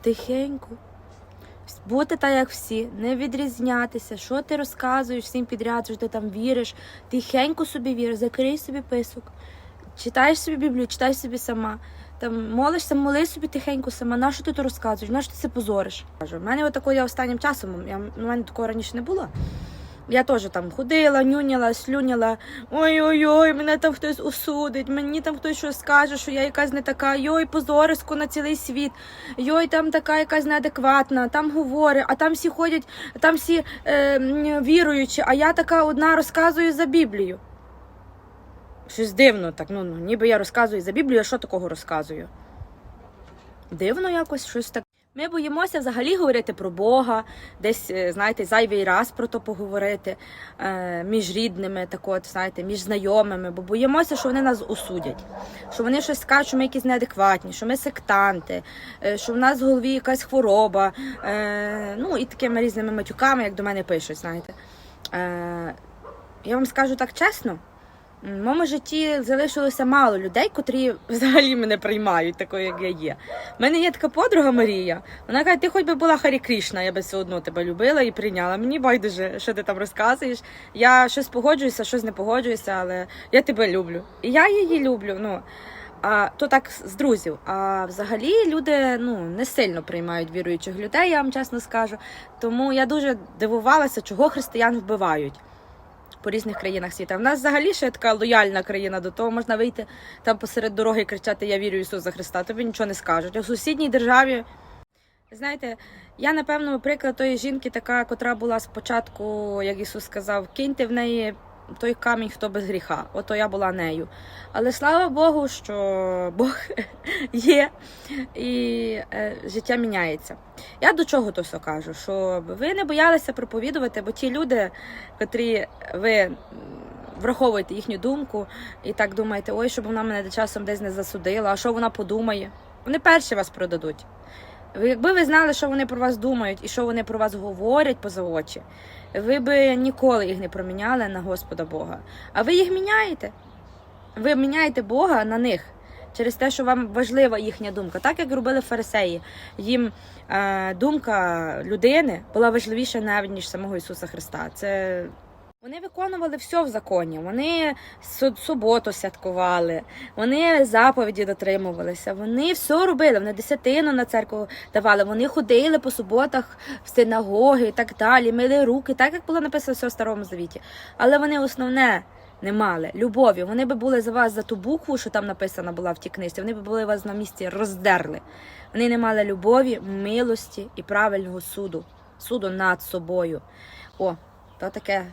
Тихенько. Бути так, як всі, не відрізнятися, що ти розказуєш всім підряд, що ти там віриш. Тихенько собі віриш, закрий собі писок. Читаєш собі Біблію, читай собі сама. Там молишся, моли собі тихенько сама. На що ти то розказуєш? На що ти це позориш? Кажу, в мене отако я останнім часом, я, у мене такого раніше не було. Я теж там ходила, нюняла, слюняла. Ой-ой-ой, мене там хтось осудить, мені там хтось щось скаже, що я якась не така, йой, позорисько на цілий світ, йой, там така якась неадекватна, там говорить, а там всі ходять, там всі е, віруючі, а я така одна розказую за Біблію. Щось дивно так, ну, ну ніби я розказую за Біблію, а що такого розказую? Дивно якось щось так. Ми боїмося взагалі говорити про Бога, десь, е, знаєте, зайвий раз про то поговорити е, між рідними, так от, знаєте, між знайомими, бо боїмося, що вони нас осудять, що вони щось скажуть, що ми якісь неадекватні, що ми сектанти, е, що в нас в голові якась хвороба, ну і такими різними матюками, як до мене пишуть, знаєте. Я вам скажу так чесно. В моєму житті залишилося мало людей, котрі взагалі мене приймають такою, як я є. У мене є така подруга Марія. Вона каже, ти хоч би була Харі Крішна, я би все одно тебе любила і прийняла. Мені байдуже, що ти там розказуєш. Я щось погоджуюся, щось не погоджуюся, але я тебе люблю. І я її люблю. Ну а то так з друзів. А взагалі люди ну не сильно приймають віруючих людей, я вам чесно скажу. Тому я дуже дивувалася, чого християн вбивають по різних країнах світу. В нас взагалі ще така лояльна країна до того, можна вийти там посеред дороги і кричати Я вірю в Ісуса Христа, тобі нічого не скажуть. В сусідній державі, знаєте, я напевно приклад тої жінки, така, котра була спочатку, як Ісус сказав, киньте в неї. Той камінь, хто без гріха, ото я була нею. Але слава Богу, що Бог є і е, життя міняється. Я до чого то все кажу? Що ви не боялися проповідувати, бо ті люди, котрі ви враховуєте їхню думку і так думаєте, ой, щоб вона мене часом десь не засудила, а що вона подумає? Вони перші вас продадуть. Ви, якби ви знали, що вони про вас думають і що вони про вас говорять поза очі, ви би ніколи їх не проміняли на Господа Бога. А ви їх міняєте. Ви міняєте Бога на них через те, що вам важлива їхня думка. Так як робили фарисеї. Їм е, думка людини була важливіша навіть ніж самого Ісуса Христа. Це вони виконували все в законі. Вони суботу святкували, вони заповіді дотримувалися. Вони все робили. Вони десятину на церкву давали. Вони ходили по суботах в синагоги і так далі, мили руки, так як було написано все в старому завіті. Але вони основне не мали любові. Вони би були за вас за ту букву, що там написана була в тій книжці. Вони би були вас на місці роздерли. Вони не мали любові, милості і правильного суду, суду над собою. О, то таке